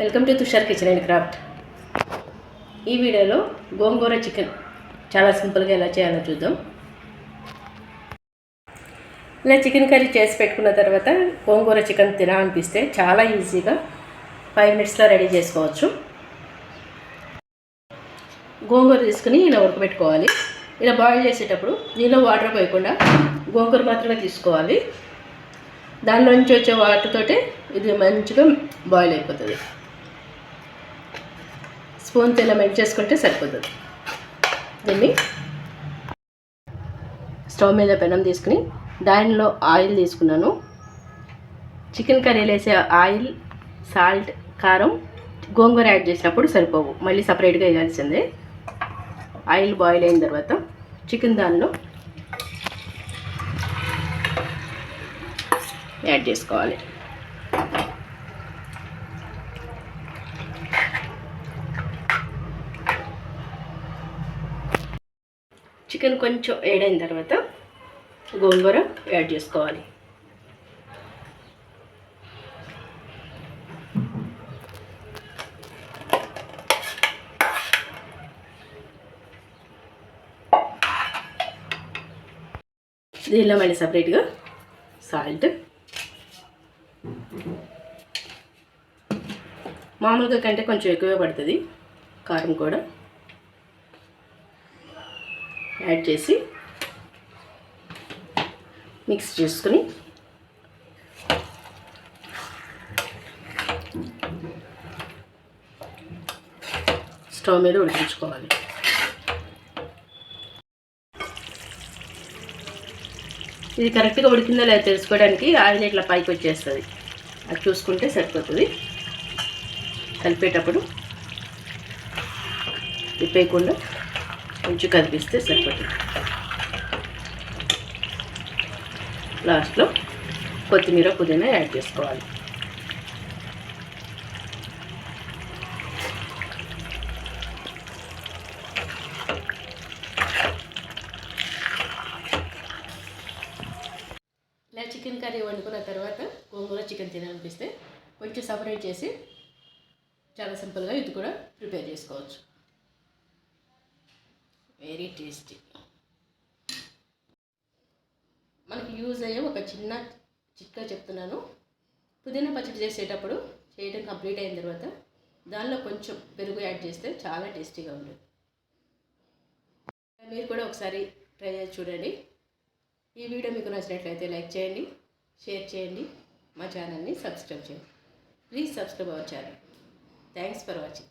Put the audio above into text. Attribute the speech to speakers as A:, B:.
A: Welcome to Tushar kitchen and craft. ఈ వీడియోలో గోంగూర chicken చాలా సింపుల్గా ఎలా చేయాలో చూద్దాం. ఇలా చికెన్ కర్రీ చేసి పెట్టుకున్న తర్వాత గోంగూర చికెన్ తినాలనిపిస్తే చాలా ఈజీగా ఫైవ్ మినిట్స్లో రెడీ చేసుకోవచ్చు. గోంగూర తీసుకుని ఇలా ఉడకబెట్టుకోవాలి. ఇలా బాయిల్ చేసేటప్పుడు దీనిలో వాటర్ పోయకుండా గోంగూర మాత్రమే తీసుకోవాలి. దానిలోంచి వచ్చే వాటర్తోటే ఇది మంచిగా బాయిల్ అయిపోతుంది. స్పూన్తో ఇలా మెల్ట్ చేసుకుంటే సరిపోతుంది. దీన్ని స్టవ్ మీద పెనం తీసుకుని దానిలో ఆయిల్ తీసుకున్నాను. చికెన్ కర్రీలు వేసే ఆయిల్ సాల్ట్ కారం గోంగూర యాడ్ చేసినప్పుడు సరిపోవు. మళ్ళీ సపరేట్గా వేయాల్సిందే. ఆయిల్ బాయిల్ అయిన తర్వాత చికెన్ దానిలో యాడ్ చేసుకోవాలి. చికెన్ కొంచెం వేడైన తర్వాత గోంగూర యాడ్ చేసుకోవాలి. దీనిలో మళ్ళీ సపరేట్గా సాల్ట్. మామూలుగా కంటే కొంచెం ఎక్కువే పడుతుంది. కారం కూడా. యాడ్ చేసి మిక్స్ చేసుకుని స్టవ్ మీద ఉడికించుకోవాలి. ఇది కరెక్ట్గా ఉడికిందో లేదో తెలుసుకోవడానికి ఆయిల్ ఇట్లా పైకి వచ్చేస్తుంది. అది చూసుకుంటే సరిపోతుంది. కలిపేటప్పుడు తిప్పేయకుండా కొంచెం కదిపిస్తే సరిపోతుంది. లాస్ట్లో కొత్తిమీర పుదీనా యాడ్ చేసుకోవాలి. ఇలా చికెన్ కర్రీ వండుకున్న తర్వాత గోంగూర చికెన్ తినాలనిపిస్తే కొంచెం సపరేట్ చేసి చాలా సింపుల్గా ఇది కూడా ప్రిపేర్ చేసుకోవచ్చు. వెరీ టేస్టీ మనకి యూజ్ అయ్యే ఒక చిన్న చిట్కా చెప్తున్నాను. పుదీనా పచ్చడి చేసేటప్పుడు చేయడం కంప్లీట్ అయిన తర్వాత దానిలో కొంచెం పెరుగు యాడ్ చేస్తే చాలా టేస్టీగా ఉంటుంది. మీరు కూడా ఒకసారి ట్రై చేసి చూడండి. ఈ వీడియో మీకు నచ్చినట్లయితే లైక్ చేయండి షేర్ చేయండి. మా ఛానల్ని సబ్స్క్రైబ్ చేయండి. Please subscribe our channel thanks for watching